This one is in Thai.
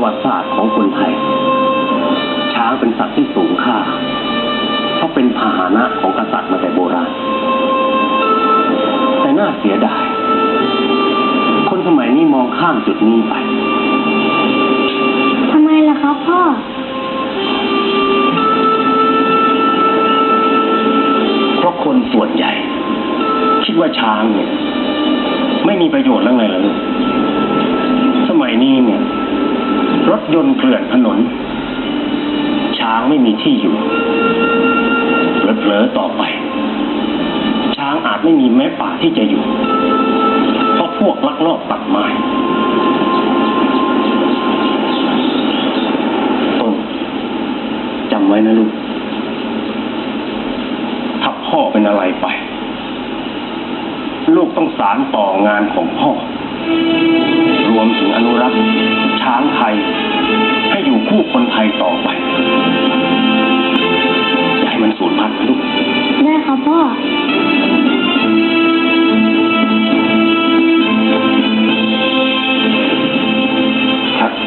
ประวัติศาสตร์ของคนไทย ช้างเป็นสัตว์ที่สูงค่า เพราะเป็นพาหนะของกษัตริย์มาแต่โบราณ แต่น่าเสียดาย คนสมัยนี้มองข้ามจุดนี้ไปทำไมล่ะครับพ่อเพราะคนส่วนใหญ่ คิดว่าช้างเนี่ย ไม่มีประโยชน์แล้วไงล่ะลูก ยนต์เกลื่อนถนน ช้างไม่มีที่อยู่เผลอๆต่อไป ช้างอาจไม่มีแม้ป่าที่จะอยู่ เพราะพวกลักลอบตัดไม้ต้นจำไว้นะลูกถ้าพ่อเป็นอะไรไป ลูกต้องสารต่องานของพ่อ รวมถึงอนุ คู่คนไทยต่อไป